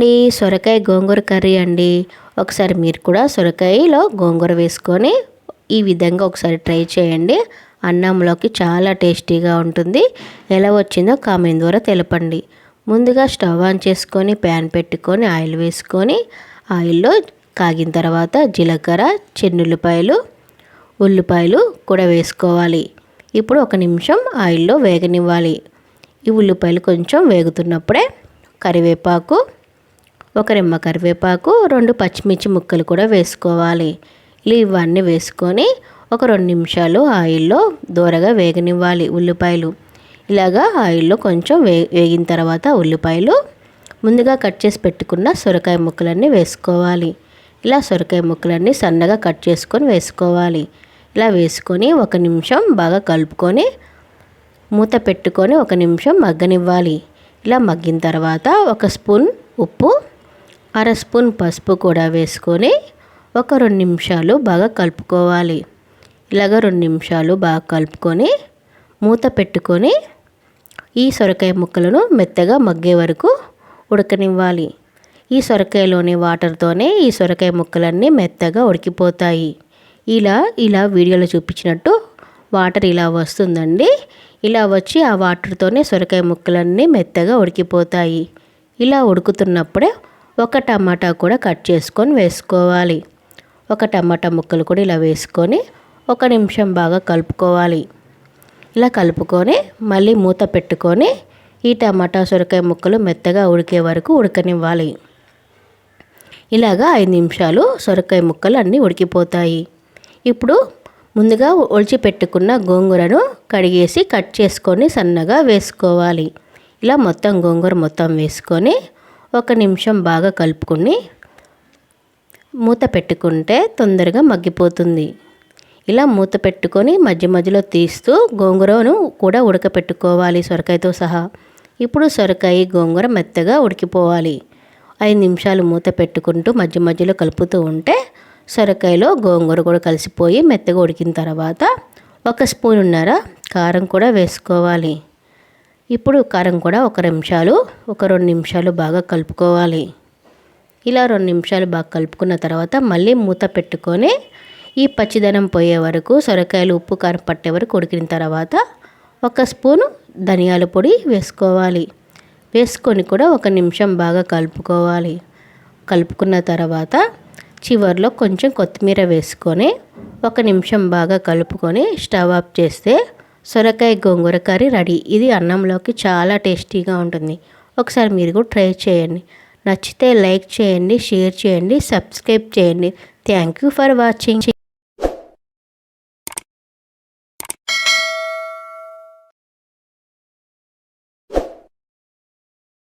అండి సొరకాయ గోంగూర కర్రీ అండి. ఒకసారి మీరు కూడా సొరకాయలో గోంగూర వేసుకొని ఈ విధంగా ఒకసారి ట్రై చేయండి. అన్నంలోకి చాలా టేస్టీగా ఉంటుంది. ఎలా వచ్చిందో కామెంట్ ద్వారా తెలపండి. ముందుగా స్టవ్ ఆన్ చేసుకొని ప్యాన్ పెట్టుకొని ఆయిల్ వేసుకొని ఆయిల్లో కాగిన తర్వాత జీలకర్ర చెన్నుల్లిపాయలు ఉల్లిపాయలు కూడా వేసుకోవాలి. ఇప్పుడు ఒక నిమిషం ఆయిల్లో వేగనివ్వాలి. ఈ ఉల్లిపాయలు కొంచెం వేగుతున్నప్పుడే కరివేపాకు ఒక రెమ్మ కరివేపాకు రెండు పచ్చిమిర్చి ముక్కలు కూడా వేసుకోవాలి. ఇలా ఇవన్నీ వేసుకొని ఒక రెండు నిమిషాలు ఆయిల్లో దూరగా వేగనివ్వాలి ఉల్లిపాయలు. ఇలాగా ఆయిల్లో కొంచెం వే వేగిన తర్వాత ఉల్లిపాయలు. ముందుగా కట్ చేసి పెట్టుకున్న సొరకాయ ముక్కలన్నీ వేసుకోవాలి. ఇలా సొరకాయ ముక్కలన్నీ సన్నగా కట్ చేసుకొని వేసుకోవాలి. ఇలా వేసుకొని ఒక నిమిషం బాగా కలుపుకొని మూత పెట్టుకొని ఒక నిమిషం మగ్గనివ్వాలి. ఇలా మగ్గిన తర్వాత ఒక స్పూన్ ఉప్పు అర స్పూన్ పసుపు కూడా వేసుకొని ఒక రెండు నిమిషాలు బాగా కలుపుకోవాలి. ఇలాగ రెండు నిమిషాలు బాగా కలుపుకొని మూత పెట్టుకొని ఈ సొరకాయ ముక్కలను మెత్తగా మగ్గే వరకు ఉడకనివ్వాలి. ఈ సొరకాయలోని వాటర్తోనే ఈ సొరకాయ ముక్కలన్నీ మెత్తగా ఉడికిపోతాయి. ఇలా ఇలా వీడియోలో చూపించినట్టు వాటర్ ఇలా వస్తుందండి. ఇలా వచ్చి ఆ వాటర్తోనే సొరకాయ ముక్కలన్నీ మెత్తగా ఉడికిపోతాయి. ఇలా ఉడుకుతున్నప్పుడే ఒక టమాటా కూడా కట్ చేసుకొని వేసుకోవాలి. ఒక టమాటా ముక్కలు కూడా ఇలా వేసుకొని ఒక నిమిషం బాగా కలుపుకోవాలి. ఇలా కలుపుకొని మళ్ళీ మూత పెట్టుకొని ఈ టమాటా సొరకాయ ముక్కలు మెత్తగా ఉడికే వరకు ఉడకనివ్వాలి. ఇలాగా ఐదు నిమిషాలు సొరకాయ ముక్కలు అన్నీ ఉడికిపోతాయి. ఇప్పుడు ముందుగా ఒలిచి పెట్టుకున్న గోంగూరను కడిగేసి కట్ చేసుకొని సన్నగా వేసుకోవాలి. ఇలా మొత్తం గోంగూర మొత్తం వేసుకొని ఒక నిమిషం బాగా కలుపుకొని మూత పెట్టుకుంటే తొందరగా మగ్గిపోతుంది. ఇలా మూత పెట్టుకొని మధ్య మధ్యలో తీస్తూ గోంగూరను కూడా ఉడకపెట్టుకోవాలి సొరకాయతో సహా. ఇప్పుడు సొరకాయ గోంగూర మెత్తగా ఉడికిపోవాలి. ఐదు నిమిషాలు మూత పెట్టుకుంటూ మధ్య మధ్యలో కలుపుతూ ఉంటే సొరకాయలో గోంగూర కూడా కలిసిపోయి మెత్తగా ఉడికిన తర్వాత ఒక స్పూన్ ఉన్నర కారం కూడా వేసుకోవాలి. ఇప్పుడు కారం కూడా ఒక నిమిషాలు ఒక రెండు నిమిషాలు బాగా కలుపుకోవాలి. ఇలా రెండు నిమిషాలు బాగా కలుపుకున్న తర్వాత మళ్ళీ మూత పెట్టుకొని ఈ పచ్చిదనం పోయే వరకు సొరకాయలు ఉప్పు కారం పట్టే వరకు ఉడికిన తర్వాత ఒక స్పూను ధనియాల పొడి వేసుకోవాలి. వేసుకొని కూడా ఒక నిమిషం బాగా కలుపుకోవాలి. కలుపుకున్న తర్వాత చివరిలో కొంచెం కొత్తిమీర వేసుకొని ఒక నిమిషం బాగా కలుపుకొని స్టవ్ ఆఫ్ చేస్తే సొరకాయ గోంగూర కర్రీ రెడీ. ఇది అన్నంలోకి చాలా టేస్టీగా ఉంటుంది. ఒకసారి మీరు కూడా ట్రై చేయండి. నచ్చితే లైక్ చేయండి షేర్ చేయండి సబ్స్క్రైబ్ చేయండి. Thank you for watching.